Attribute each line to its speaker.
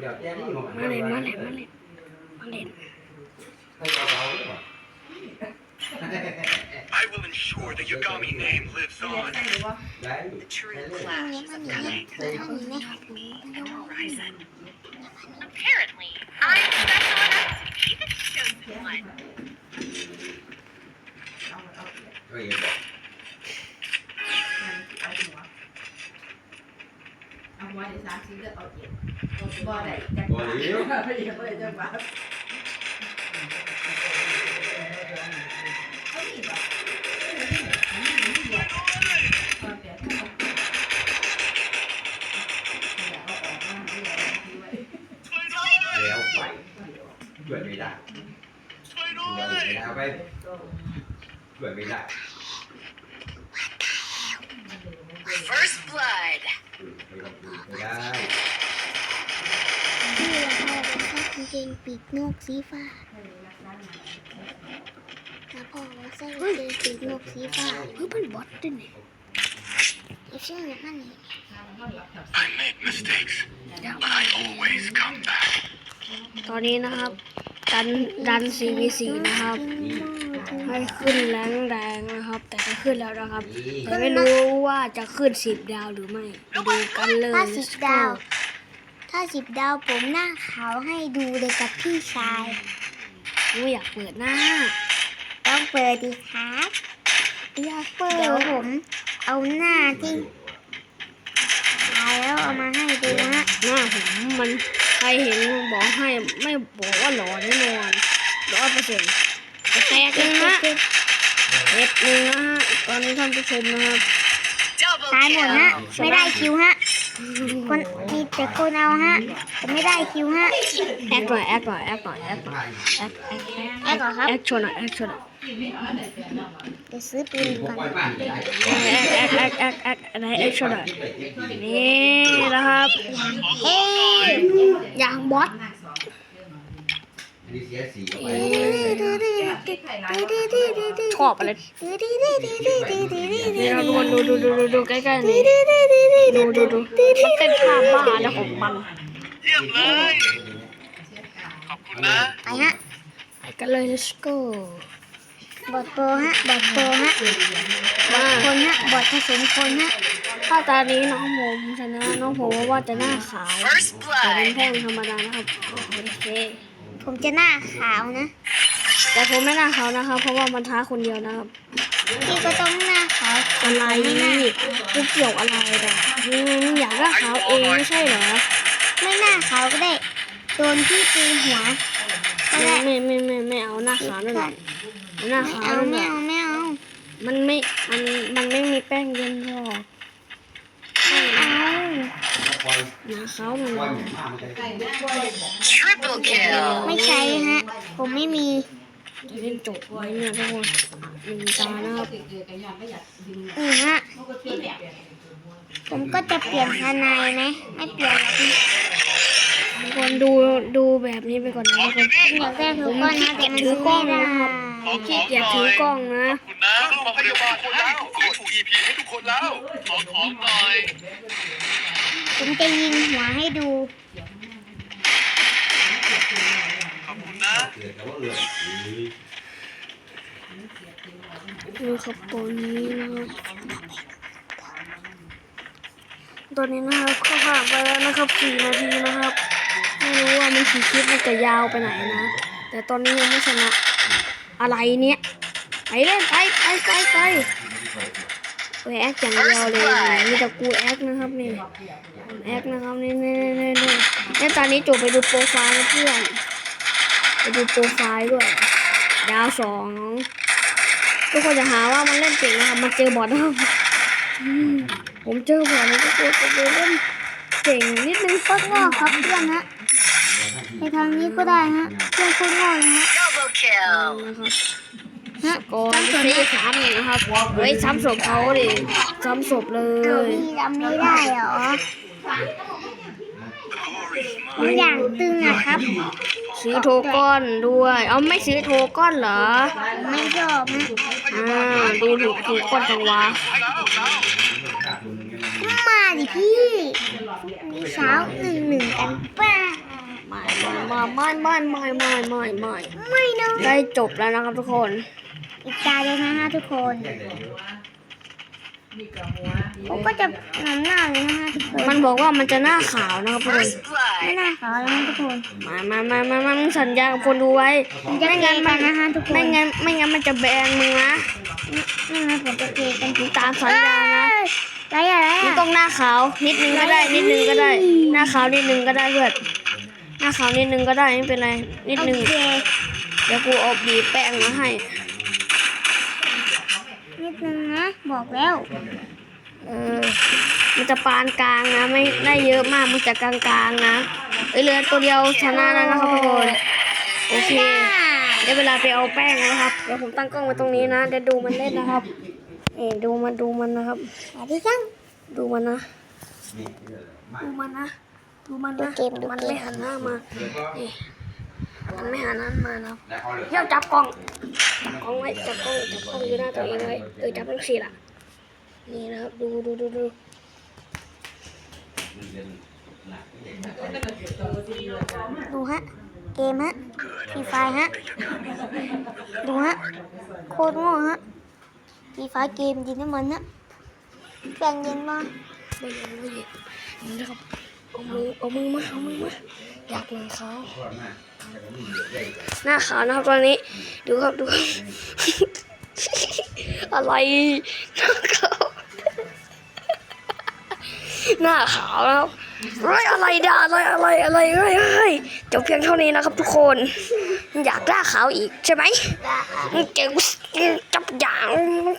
Speaker 1: เดี๋ยวแจ้งนี่มา
Speaker 2: มาเล่นมาเล่นมาเล่นมาเล่น
Speaker 1: ให้เราเราหรือเปล่า
Speaker 3: I will ensure the Yagami name lives on.
Speaker 1: ได้
Speaker 3: True
Speaker 1: ใช้
Speaker 3: flash of light
Speaker 1: ใช้
Speaker 3: on the horizon. Apparently, I'm special enough to be the chosen one.
Speaker 1: ก็ยังบอก
Speaker 4: เอาหัวในสามชิ้นก็เอาเก็บบ่ได้จัง
Speaker 1: บ่เลี้ยว
Speaker 4: บ่ได้บ่ได้จังหวะเอาอีกบ่ความแปลกของมันเอาออกมาให้เราดูไว้
Speaker 1: แล้วไปช่วยไม่ได้ช่วยไม่ได้เอาไปช่วยไม่ได้
Speaker 3: First blood.
Speaker 1: ไม่ได้
Speaker 2: นี่แหละพ่อเป็นชอบกางเกงปีกนกสีฟ้าแล้วพ่อก็ใส่กางเกงปีกนกสีฟ้าเฮ้ยเป็นบอสด้วยเนี่ยไอ้เชื่อมันนี่
Speaker 3: I make mistakes, but I always come back.
Speaker 2: ตอนนี้นะครับ ดันดัน CVC นะครับ ให้ขึ้นแรงแรงนะครับ แต่ก็ขึ้นแล้วนะครับ แต่ไม่รู้ว่าจะขึ้นสิบดาวหรือไม่ไปดูกันเลย
Speaker 5: ถ้าสิบ
Speaker 2: Let's go
Speaker 5: ดาว ถ้าสิบดาวผมหน้าขาวให้ดูเลยกับพี่ชาย
Speaker 2: ไม่อยากเปิดหน้า
Speaker 5: ต้องเปิดดีครับ
Speaker 2: อยากเปิด
Speaker 5: เดี๋ยวผมเอาหน้าที่ถ่ายแล้วเอามาให้ดูฮะ
Speaker 2: หน้าผมมันใครเห็นบอกให้ไม่บอกว่าหล่อแน่นอนร้อยเปอร์เซ็นต์จะ แตกเลยนะฮะเอ็ดหนึ่งนะฮะตอนนี้ท่านผู้ชมนะครับ
Speaker 3: Double
Speaker 5: ตายหมดฮะ
Speaker 3: kill.
Speaker 5: ไม่ได้คิวฮะ คนมีแต่คนเอาฮะแต่ไม่ได้คิวฮะ
Speaker 2: แอคหน่อยแอคหน่อยแอคหน่อยแอคหน่อยแอคแอคแอค
Speaker 5: แอคเหรอครับ
Speaker 2: แอคชวนหน่อยแอคชวนหน่อย
Speaker 5: เดี๋ยวซื้อปืน
Speaker 1: ผม
Speaker 5: ก่อน
Speaker 1: ปล่อยบ้านไม่ได้
Speaker 2: แอคแอคแอคแอคอะไรแอคชวนหน่อยนี่นะครับ
Speaker 5: เฮ้ย
Speaker 2: อย่างบอส
Speaker 1: อันนี้เสียสีเข้าไป
Speaker 2: ชอบอะไรนี่เราดูดูดูดูดูดูใกล้ๆนี่ดูดูดูมันเป็นภาพบ้าแล้วของมัน
Speaker 3: เยี่ยมเลย ขอบคุณนะ
Speaker 5: ไปฮะ
Speaker 2: ไปกันเลย let's go
Speaker 5: บอดโปรฮะบอดโปรฮะ
Speaker 2: มา
Speaker 5: คนฮะบอดผสมคนฮะ
Speaker 2: ถ้าตอนนี้น้องผมชนะน้องผมว่าจะหน้าขาวแต่เป็นแท่งธรรมดานะครับ โอเค
Speaker 5: ผมจะหน้าขาวนะ
Speaker 2: แต่ผมไม่หน้าขาวนะครับ เพราะว่ามันท้าคนเดียวนะครับ
Speaker 5: พี่ก็ต้องหน้าขาว
Speaker 2: อะไรนี่กูเกี่ยวอะไรเนี่ยอืมอยากหน้าขาวเองไม่ใช่เหรอ
Speaker 5: ไม่หน้าขาวก็ได้โดนพี่ตีหัวก็
Speaker 2: ไม่
Speaker 5: ได้
Speaker 2: ไม่ไม่ไม่ไม่เอาหน้าขาวนั่นแหละหน้า
Speaker 5: ไม่
Speaker 2: ขาว
Speaker 5: เอา
Speaker 2: นั่นแห
Speaker 5: ไม่
Speaker 2: ละ
Speaker 5: เอาไม่เอา
Speaker 2: มันไม่มันมันไม่มีแป้งเย็นพอ
Speaker 5: ไม่เอา
Speaker 1: ย
Speaker 2: หน้าขาวมัน
Speaker 1: ปล่อยหมูมากมันจะ
Speaker 3: Triple kill.
Speaker 5: ไม่ใช้ฮะ ผมไม่มี
Speaker 2: จะเล่นจบไว้เนี่ยทุกคนหนึ่งตานะครับ
Speaker 5: นี่ฮะ ผมก็จะเปลี่ยนทนายไหมไม่เปลี่ยนหรอกพี่
Speaker 2: ทุกคนดูดูแบบนี้ไปก่อนนะทุกคน
Speaker 5: อยากได้ทุกคนนะแต่มันซื้อไม่ได้
Speaker 2: ขี้เกียจถือกล้องนะ
Speaker 3: คุณนะโรงพยาบาลคนแล้วขอถูก EP ให้ทุกคนแล้ว ขอของหน่อย
Speaker 5: ผมจะยิงหัวให้ดู
Speaker 3: ขอบคุณนะ
Speaker 1: เกิดแต่ว่าเอือด
Speaker 2: ดูครับตัวนี้นะครับตัวนี้นะครับก็ผ่านไปแล้วนะครับสี่นาทีนะครับ ไม่รู้ว่ามันกี่คลิปมันจะยาวไปไหนนะ แต่ตอนนี้ยังไม่ชนะอะไรเนี่ย ไปเล่นไปไปไปไป ไปแอคอย่างเดียวเลยมีแต่กูแอคนะครับนี่แอคนะครับนี่นี่นี่นี่นี่ตอนนี้จบไปดูโปรไฟล์นะเพื่อนไปดูโปรไฟล์ด้วยดาวสองทุกคนจะหาว่ามันเล่นเก่งนะครับมันเจอบอทนะครับอืมผมเจอบอทแล้วทุกคนจะเล่นเก่งนิดนึง
Speaker 5: โคตรโง่ครับเพื่อนฮะไปทางนี้ก็ได้ฮะเพื่อนโคตรโง่เลยฮะ
Speaker 3: Double kill.
Speaker 2: นะครับ
Speaker 5: ฮะ
Speaker 2: ก่อนที่จะซ้ำนะครับเฮ้ยซ้ำศพเขาดิซ้ำศพเล
Speaker 5: เอา
Speaker 2: ย
Speaker 5: พี่จำไม่ได้เหรอผมอย่างตึงอะครับ
Speaker 2: ซื้อโทก้อนด้วย เอาไม่ซื้อโทก้อนเหรอ
Speaker 5: ผมไม่ชอบนะ
Speaker 2: อ่าดูถูกถูกก้อนจังวะ
Speaker 5: มาดิพี่มีเช้าหนึ่งหนึ่งกันป้า
Speaker 2: มาไม่ไม่ไม่ไม่ไม่ไม่
Speaker 5: ไม่นะ
Speaker 2: ได้จบแล้วนะครับทุกคน
Speaker 5: อีกตาเดียวนะฮะทุกคน
Speaker 1: แยกได้เยอะ
Speaker 4: มีกระหัว
Speaker 5: ผมก็จะหนำหน้าเลยนะฮะทุกคน
Speaker 2: มันบอกว่ามันจะหน้าขาวนะครับทุกคน
Speaker 3: First blood.
Speaker 5: ไม่น่าขอแล้วนะทุกคน
Speaker 2: มามามามามามึงสัญญากับคนดูไว้
Speaker 5: ผมจะเกย์กันนะฮะทุกคน
Speaker 2: ไม่งั้นไม่งั้นมันจะแบนมึงนะ
Speaker 5: ไม่งั้นผมจะเกย์กัน
Speaker 2: มึงตามสัญญานะ
Speaker 5: เอ้ยอะไรอะไร
Speaker 2: มึง
Speaker 5: อะ
Speaker 2: ต้องหน้าขาวนิดนึงก็ได้นิดนึงก็ได้ หน้าขาวนิดนึงก็ได้เพื่อนหน้าขาวนิดนึงก็ได้ไม่เป็นไรนิดนึง
Speaker 5: โอเค
Speaker 2: เดี๋ยวกูเอาบีบแป้งมาให้
Speaker 5: นิดนึงนะ บอกแล้ว
Speaker 2: เออ มันจะปานกลางนะ ไม่ได้เยอะมาก มันจะกลางๆนะเอ้ยเหลือตัวเดียวชนะแล้วนะครับทุกคนโอเคได้เวลาไปเอาแป้งแล้วครับ เดี๋ยวผมตั้งกล้องไว้ตรงนี้นะเดี๋ยวดูมันเล่นนะครับ เออดูมันดูมันนะครับ
Speaker 5: สวัสดีครับ
Speaker 2: ดูมันนะ
Speaker 1: นี่เยอะมาก
Speaker 2: ดูมันนะ ดูมัน
Speaker 5: ดู
Speaker 2: นะ
Speaker 5: เกมดู
Speaker 2: มัน
Speaker 5: เก
Speaker 2: ไม่
Speaker 5: ม
Speaker 2: หันหน้ามา
Speaker 1: แล้วก็
Speaker 2: มันไม่หันหน้ามานะครับ
Speaker 1: แล้วเอาเลย
Speaker 2: เดี๋ยวจับกล้องจับกล้องไว้จับกล้องจับกล้องอยู่หน้าตัวเองไว้เออจับทั้งสี่ละนี่นะครับดูดูดูดู
Speaker 5: ดูฮะเกมฮะฟรีไฟฮะดูฮะโคตรโง่ฮะฟรีไฟเกมดินน้ำมันฮะแบ่งเย็นมา
Speaker 2: ไม่เย็นไม่เย็นนี่นะครับเอามือเอามือมาเอามือมาอยากหนังเขา
Speaker 1: ก่อนมาแต่ก็มีเยอะใหญ่กว่า
Speaker 2: หน้าขาวนะครับตอนนี้ ดูครับดูครับอะไร หน้าขาว หน้าขาวแล้วเฮ้ยอะไรด่าอะไรอะไรอะไรเฮ้ยเฮ้ยจบเพียงเท่านี้นะครับทุกคน อยากหน้าขาวอีกใช่ไหมเก่งจับอย่าง